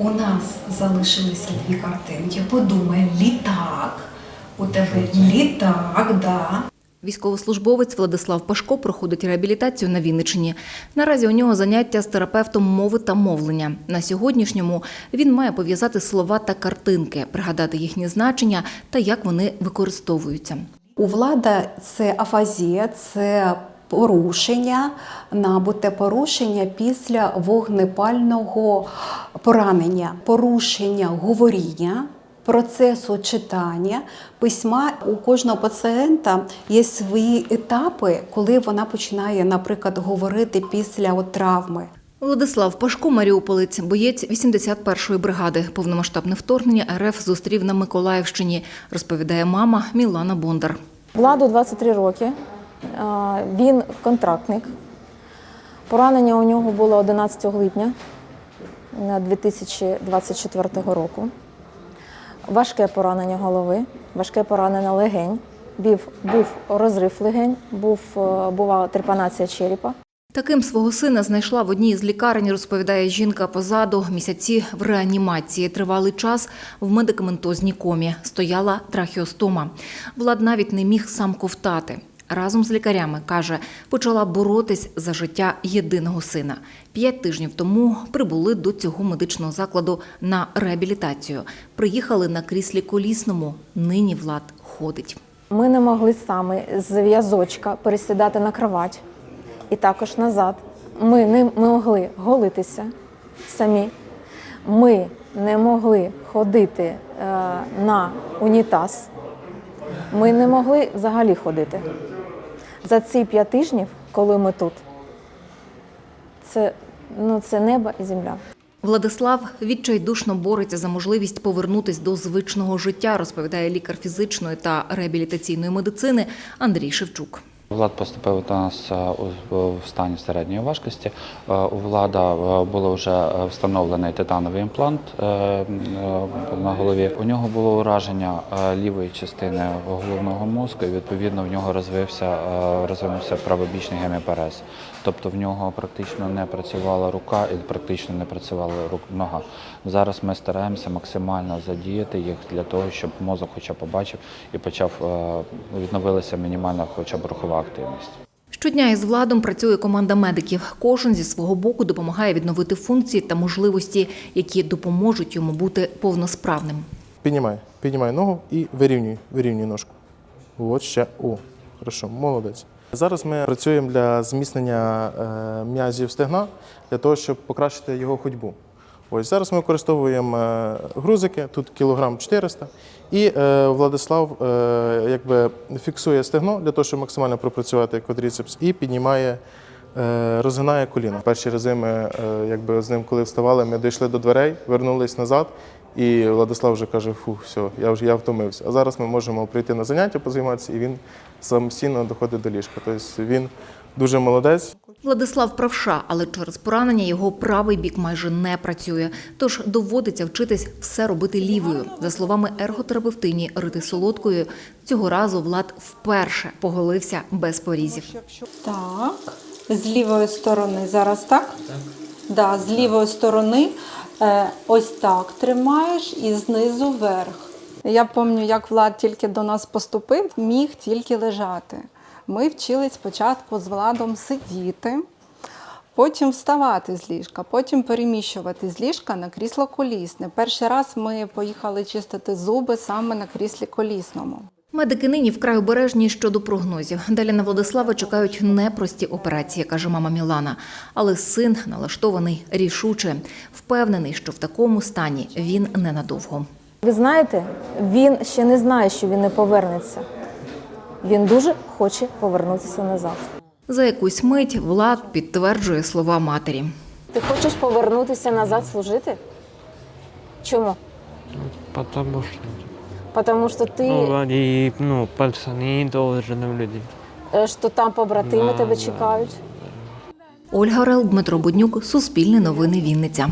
У нас залишилися дві картинки. Подумай, літак. У тебе літак, да. Військовослужбовець Владислав Пашко проходить реабілітацію на Вінниччині. Наразі у нього заняття з терапевтом мови та мовлення. На сьогоднішньому він має пов'язати слова та картинки, пригадати їхні значення та як вони використовуються. У влада це афазія, це порушення, набуте порушення після вогнепального поранення, порушення говоріння. Процесу читання письма у кожного пацієнта є свої етапи, коли вона починає, наприклад, говорити після от травми. Владислав Пашко, маріуполець, боєць 81-ї бригади. Повномасштабне вторгнення РФ зустрів на Миколаївщині, розповідає мама Мілана Бондар. Владу 23 роки. Він контрактник. Поранення у нього було 11 липня 2024 року. Важке поранення голови, важке поранення легень. Був, був розрив легень, був, е, була трепанація черепа. Таким свого сина знайшла в одній з лікарень, розповідає жінка позаду. Місяці в реанімації тривалий час в медикаментозній комі. Стояла трахіостома. Влад навіть не міг сам ковтати. Разом з лікарями каже, почала боротись за життя єдиного сина. П'ять тижнів тому прибули до цього медичного закладу на реабілітацію. Приїхали на кріслі колісному. Нині Влад ходить. Ми не могли саме з в'язочка пересідати на кровать і також назад. Ми не могли голитися самі. Ми не могли ходити е, на унітаз. Ми не могли взагалі ходити. За ці п'ять тижнів, коли ми тут, це, ну, це небо і земля. Владислав відчайдушно бореться за можливість повернутись до звичного життя, розповідає лікар фізичної та реабілітаційної медицини Андрій Шевчук. Влад поступив до нас е, в стані середньої важкості. Е, У влада е, було вже встановлений титановий імплант на голові. У нього було ураження лівої частини головного мозку, і відповідно в нього розвився розвинувся правобічний геміпарез. Тобто в нього практично не працювала рука і практично не працювала нога. Зараз ми стараємося максимально задіяти їх для того, щоб мозок хоча б побачив і почав відновилася мінімальна хоча б рухова активність. Щодня із владом працює команда медиків. Кожен зі свого боку допомагає відновити функції та можливості, які допоможуть йому бути повносправним. Піднімай, піднімай ногу і вирівнюй, вирівнюй ножку. От ще. О, хорошо, молодець. Зараз ми працюємо для зміцнення е, м'язів стегна для того, щоб покращити його ходьбу. Ось зараз ми використовуємо е, грузики, тут кілограм 400, і е, Владислав е, якби фіксує стегно для того, щоб максимально пропрацювати квадріцепс, і піднімає, е, розгинає коліно. Перші рази ми е, якби з ним, коли вставали, ми дійшли до дверей, вернулись назад. І Владислав вже каже, фу, все, я вже я втомився. А зараз ми можемо прийти на заняття, позайматися, і він самостійно доходить до ліжка. Тобто він дуже молодець. Владислав правша, але через поранення його правий бік майже не працює. Тож доводиться вчитись все робити лівою. За словами ерготерапевтині Рити Солодкої, цього разу Влад вперше поголився без порізів. Так, з лівої сторони зараз так? Так. Да, з лівої сторони ось так тримаєш і знизу вверх. Я пам'ятаю, як Влад тільки до нас поступив, міг тільки лежати. Ми вчились спочатку з Владом сидіти, потім вставати з ліжка, потім переміщувати з ліжка на крісло колісне. Перший раз ми поїхали чистити зуби саме на кріслі колісному. Медики нині вкрай обережні щодо прогнозів. Далі на Владислава чекають непрості операції, каже мама Мілана. Але син налаштований рішуче, впевнений, що в такому стані він ненадовго. Ви знаєте, він ще не знає, що він не повернеться. Він дуже хоче повернутися назад. За якусь мить Влад підтверджує слова матері. Ти хочеш повернутися назад служити? Чому? Потому что Тому що ти ну, они, ну, пацаны должны люди. що там побратими Да, тебе да. чекають. Ольга Орел, Дмитро Буднюк, Суспільне новини Вінниця.